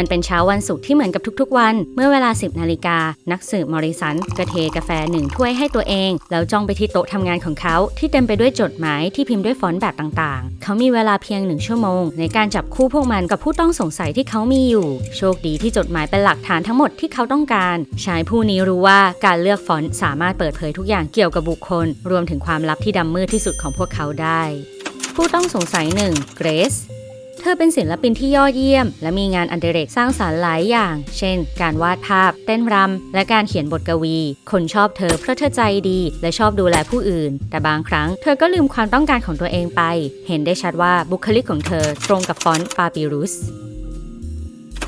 มันเป็นเช้าวันศุกร์ที่เหมือนกับทุกๆวัน เมื่อเวลา 10 นาฬิกา นักสืบมอริสันกระเทกาแฟหนึ่งถ้วยให้ตัวเอง แล้วจ้องไปที่โต๊ะทำงานของเขา ที่เต็มไปด้วยจดหมายที่พิมพ์ด้วยฟอนต์แบบต่างๆ เขามีเวลาเพียงหนึ่งชั่วโมง ในการจับคู่พวกมันกับผู้ต้องสงสัยที่เขามีอยู่ โชคดีที่จดหมายเป็นหลักฐานทั้งหมดที่เขาต้องการชายผู้นี้รู้ว่าการเลือกฟอนต์สามารถเปิดเผยทุกอย่างเกี่ยวกับบุคคล รวมถึงความลับที่ดำมืดที่สุดของพวกเขาได้ ผู้ต้องสงสัยหนึ่งเกรซ ธอเป็นศิลปินที่ยอดเยี่ยม และมีงานอดิเรกสร้างสารรค์หลายอย่าง เช่น การวาดภาพ เต้นรำ และการเขียนบทกวี คนชอบเธอเพราะเธอใจดี และชอบดูแลผู้อื่น แต่บางครั้งเธอก็ลืมความต้องการของตัวเองไป เห็นได้ชัดว่าบุคลิกของเธอตรงกับฟอนต์ปาปิรุส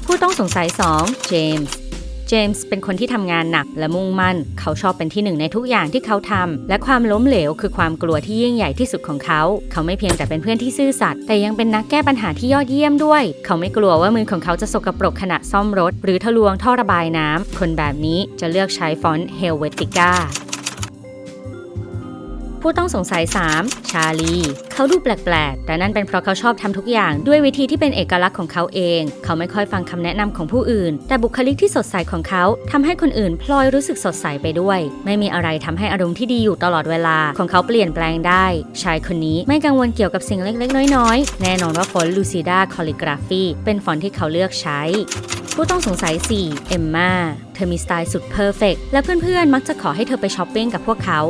ผู้ต้องสงสัย 2 เจมส์ เจมส์เป็นคนที่ทำงานหนักและมุ่งมั่น เขาชอบเป็นที่หนึ่งในทุกอย่างที่เขาทำและความล้มเหลวคือความกลัวที่ยิ่งใหญ่ที่สุดของเขา เขาไม่เพียงแต่เป็นเพื่อนที่ซื่อสัตย์แต่ยังเป็นนักแก้ปัญหาที่ยอดเยี่ยมด้วย เขาไม่กลัวว่ามือของเขาจะสกปรกขณะซ่อมรถ หรือทะลวงท่อระบายน้ำคนแบบนี้จะเลือกใช้ฟอนต์เฮลเวติก้า ผู้ต้องสงสัย 3 ชาลี เขาดูแปลกๆ แต่นั่นเป็นเพราะเขาชอบทำทุกอย่างด้วยวิธีที่เป็นเอกลักษณ์ของเขาเอง เขาไม่ค่อยฟังคำแนะนำของผู้อื่น แต่บุคลิกที่สดใสของเขาทำให้คนอื่นพลอยรู้สึกสดใสไปด้วย ไม่มีอะไรทำให้อารมณ์ที่ดีอยู่ตลอดเวลาของเขาเปลี่ยนแปลงได้ ชายคนนี้ไม่กังวลเกี่ยวกับสิ่งเล็กๆ น้อยๆ แน่นอนว่าฟอนต์ลูซิดาคอลิกราฟีเป็นฟอนต์ที่เขาเลือกใช้ผู้ต้องสงสัย 4 เอมมา เธอมีสไตล์สุดเพอร์เฟกและเพื่อนๆ มักจะขอให้เธอไปช้อปปิ้งกับพวกเขา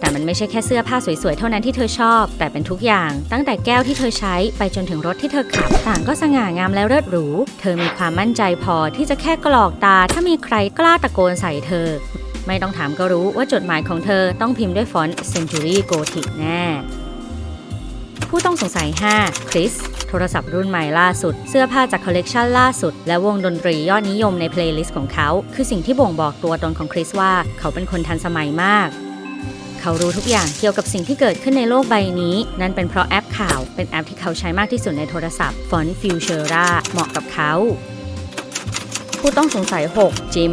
แต่มันไม่ใช่แค่เสื้อผ้าสวยๆ เท่านั้นที่เธอชอบ แต่เป็นทุกอย่างตั้งแต่แก้วที่เธอใช้ไปจนถึงรถที่เธอขับ ต่างก็สง่างามและเลิศหรู เธอมีความมั่นใจพอที่จะแค่กรอกตา ถ้ามีใครกล้าตะโกนใส่เธอ ไม่ต้องถามก็รู้ว่าจดหมายของเธอต้องพิมพ์ด้วยฟอนต์ Century Gothic แน่ผู้ต้องสงสัย 5 คริส โทรศัพท์รุ่นใหม่ล่าสุด เสื้อผ้าจากคอลเลกชันล่าสุด และวงดนตรียอดนิยมในเพลย์ลิสต์ของเขา คือสิ่งที่บ่งบอกตัวตนของคริสว่า เขาเป็นคนทันสมัยมาก เขารู้ทุกอย่างเกี่ยวกับสิ่งที่เกิดขึ้นในโลกใบนี้ นั่นเป็นเพราะแอปข่าว เป็นแอปที่เขาใช้มากที่สุดในโทรศัพท์ฟอนต์ฟิวเชอร่าเหมาะกับเขา ผู้ต้องสงสัย 6 จิม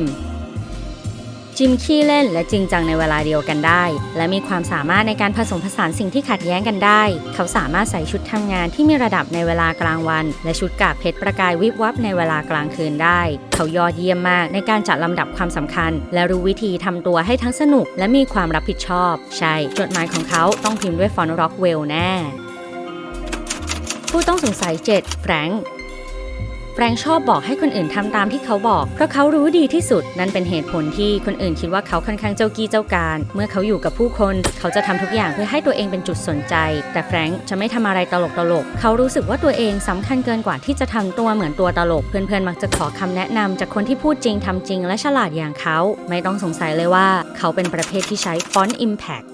จิมขี้เล่นและจริงจังในเวลาเดียวกันได้ และมีความสามารถในการผสมผสานสิ่งที่ขัดแย้งกันได้ เขาสามารถใส่ชุดทำงานที่มีระดับในเวลากลางวัน และชุดกากเพชรประกายวิบวับในเวลากลางคืนได้ เขายอดเยี่ยมมากในการจัดลำดับความสำคัญ และรู้วิธีทำตัวให้ทั้งสนุก และมีความรับผิดชอบ ใช่ จดหมายของเขาต้องพิมพ์ด้วยฟอนต์ร็อกเวลแน่ ผู้ต้องสงสัย 7 แฟรงค์ แฟรงชอบบอกให้คนอื่นทำตามที่เขาบอก เพราะเขารู้ดีที่สุด นั่นเป็นเหตุผลที่คนอื่นคิดว่าเขาค่อนข้างเจ้ากี้เจ้าการ เมื่อเขาอยู่กับผู้คน เขาจะทำทุกอย่างเพื่อให้ตัวเองเป็นจุดสนใจ แต่แฟรงค์จะไม่ทำอะไรตลกตลก เขารู้สึกว่าตัวเองสำคัญเกินกว่าที่จะทำตัวเหมือนตัวตลก เพื่อนๆมักจะขอคำแนะนำจากคนที่พูดจริงทำจริง และฉลาดอย่างเขา ไม่ต้องสงสัยเลยว่า เขาเป็นประเภทที่ใช้ฟอนต์ Impact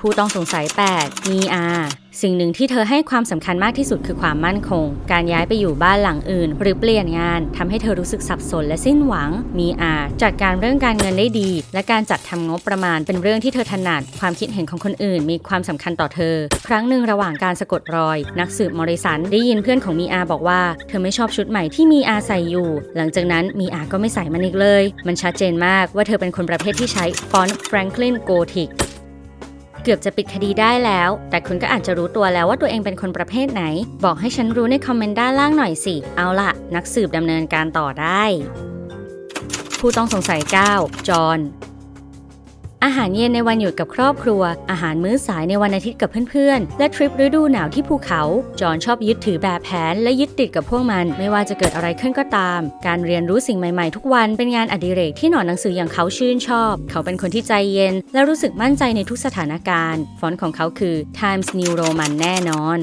ผู้ต้องสงสัย 8 มีอา สิ่งหนึ่งที่เธอให้ความสำคัญมากที่สุดคือความมั่นคง การย้ายไปอยู่บ้านหลังอื่น หรือเปลี่ยนงานทำให้เธอรู้สึกสับสนและสิ้นหวัง มีอา จัดการเรื่องการเงินได้ดี และการจัดทำงบประมาณเป็นเรื่องที่เธอถนัด ความคิดเห็นของคนอื่น มีความสำคัญต่อเธอ ครั้งหนึ่งระหว่างการสะกดรอย นักสืบมอริสันได้ยินเพื่อนของมีอาบอกว่า เธอไม่ชอบชุดใหม่ที่มีอาใส่อยู่ หลังจากนั้นมีอาก็ไม่ใส่มันอีกเลย มันชัดเจนมากว่าเธอเป็นคนประเภทที่ใช้ฟอนต์ Franklin Gothic เกือบจะปิดคดีได้แล้ว แต่คุณก็อาจจะรู้ตัวแล้วว่าตัวเองเป็นคนประเภทไหน บอกให้ฉันรู้ในคอมเมนต์ด้านล่างหน่อยสิ เอาล่ะ นักสืบดำเนินการต่อได้ ผู้ต้องสงสัย 9 จอห์น อาหารเย็นในวันหยุดกับครอบครัว อาหารมื้อสายในวันอาทิตย์กับเพื่อนๆ และทริปฤดูหนาวที่ภูเขา จอห์นชอบยึดถือแบบแผนและยึดติดกับพวกมัน ไม่ว่าจะเกิดอะไรขึ้นก็ตาม การเรียนรู้สิ่งใหม่ๆ ทุกวันเป็นงานอดิเรกที่หนอนหนังสืออย่างเขาชื่นชอบ เขาเป็นคนที่ใจเย็น และรู้สึกมั่นใจในทุกสถานการณ์ ฟอนต์ของเขาคือ Times New Roman แน่นอน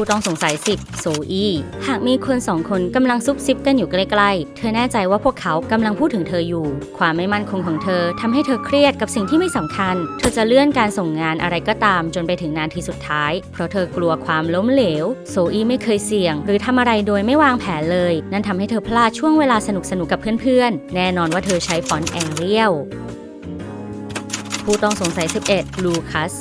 ผู้ต้องสงสัย 10 โซอีหากมีคนสองคนกำลังซุบซิบกันอยู่ใกล้ๆ เธอแน่ใจว่าพวกเขากำลังพูดถึงเธออยู่ ความไม่มั่นคงของเธอทำให้เธอเครียดกับสิ่งที่ไม่สำคัญ เธอจะเลื่อนการส่งงานอะไรก็ตามจนไปถึงนาทีสุดท้าย เพราะเธอกลัวความล้มเหลว โซอีไม่เคยเสี่ยง หรือทำอะไรโดยไม่วางแผนเลย นั่นทำให้เธอพลาดช่วงเวลาสนุกๆกับเพื่อนๆ แน่นอนว่าเธอใช้ฟอนต์แอเรียลผู้ต้องสงสัย 11 ลูคัส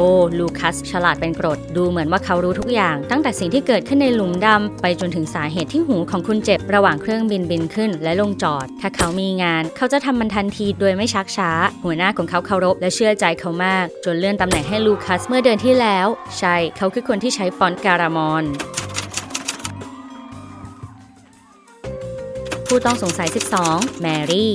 อโอ้ ลูคัสฉลาดเป็นกรด ดูเหมือนว่าเขารู้ทุกอย่าง ตั้งแต่สิ่งที่เกิดขึ้นในหลุมดำ ไปจนถึงสาเหตุที่หูของคุณเจ็บ ระหว่างเครื่องบินบินขึ้น และลงจอด ถ้าเขามีงาน เขาจะทำมันทันทีโดยไม่ชักช้า หัวหน้าของเขาเคารพและเชื่อใจเขามาก จนเลื่อนตำแหน่งให้ลูคัสเมื่อเดือนที่แล้ว ใช่ เขาคือคนที่ใช้ฟอนต์การามอนผู้ต้องสงสัย 12 แมรี่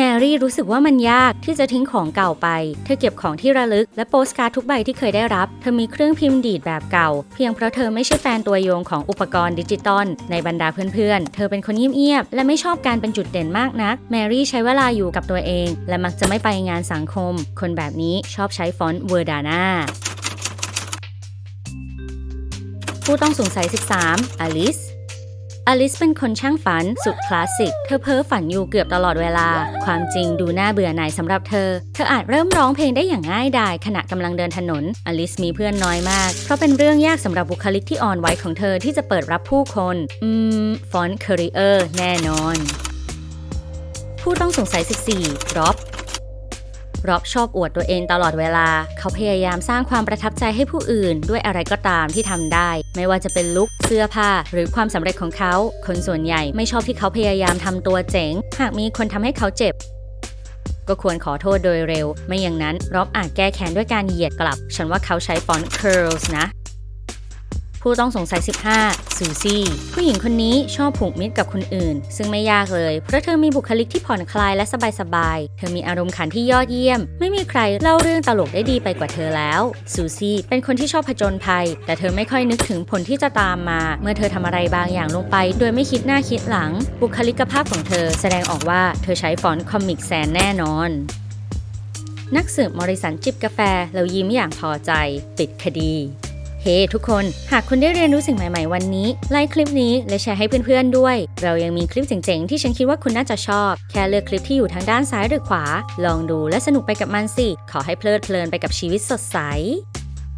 แมรี่รู้สึกว่ามันยากที่จะทิ้งของเก่าไป เธอเก็บของที่ระลึกและโปสการ์ดทุกใบที่เคยได้รับ เธอมีเครื่องพิมพ์ดีดแบบเก่า เพียงเพราะเธอไม่ใช่แฟนตัวยงของอุปกรณ์ดิจิตอลในบรรดาเพื่อนๆ เธอเป็นคนเงียบๆและไม่ชอบการเป็นจุดเด่นมากนัก แมรี่ใช้เวลาอยู่กับตัวเอง และมักจะไม่ไปงานสังคม คนแบบนี้ชอบใช้ฟอนต์เวอร์ดาน่าผู้ต้องสงสัย 13อลิส อลิสเป็นคนช่างฝันสุดคลาสสิก เธอเพ้อฝันอยู่เกือบตลอดเวลา ความจริงดูน่าเบื่อหน่ายสำหรับเธอ เธออาจเริ่มร้องเพลงได้อย่างง่ายดายขณะกำลังเดินถนน อลิสมีเพื่อนน้อยมาก เพราะเป็นเรื่องยากสำหรับบุคลิกที่อ่อนไหวของเธอที่จะเปิดรับผู้คน อืม ฟอนต์เคอริเออร์แน่นอน ผู้ต้องสงสัย 14ร็อบ ร็อบชอบอวดตัวเองตลอดเวลา เขาพยายามสร้างความประทับใจให้ผู้อื่น ด้วยอะไรก็ตามที่ทำได้ ไม่ว่าจะเป็นลุคเสื้อผ้า หรือความสำเร็จของเขา คนส่วนใหญ่ไม่ชอบที่เขาพยายามทำตัวเจ๋ง หากมีคนทำให้เขาเจ็บก็ควรขอโทษโดยเร็ว ไม่อย่างนั้นร็อบอาจแก้แค้นด้วยการเหยียดกลับ ฉันว่าเขาใช้ฟอนต์ curls นะ ผู้ต้องสงสัย 15 ซูซี่ ผู้หญิงคนนี้ชอบผูกมิตรกับคนอื่น ซึ่งไม่ยากเลย เพราะเธอมีบุคลิกที่ผ่อนคลายและสบายๆ เธอมีอารมณ์ขันที่ยอดเยี่ยม ไม่มีใครเล่าเรื่องตลกได้ดีไปกว่าเธอแล้ว ซูซี่เป็นคนที่ชอบผจญภัย แต่เธอไม่ค่อยนึกถึงผลที่จะตามมา เมื่อเธอทำอะไรบางอย่างลงไป โดยไม่คิดหน้าคิดหลัง บุคลิกภาพของเธอแสดงออกว่าเธอใช้ฟอนต์คอมิกแซนแน่นอนนักสืบมอริสันจิบกาแฟ แล้วยิ้มอย่างพอใจ ปิดคดี ทุกคน หากคุณได้เรียนรู้สิ่งใหม่ ๆ วันนี้ ไลค์คลิปนี้และแชร์ให้เพื่อนๆด้วย เรายังมีคลิปเจ๋งๆ ที่ฉันคิดว่าคุณน่าจะชอบ แค่เลือกคลิปที่อยู่ทางด้านซ้ายหรือขวา ลองดูและสนุกไปกับมันสิ ขอให้เพลิดเพลินไปกับชีวิตสดใส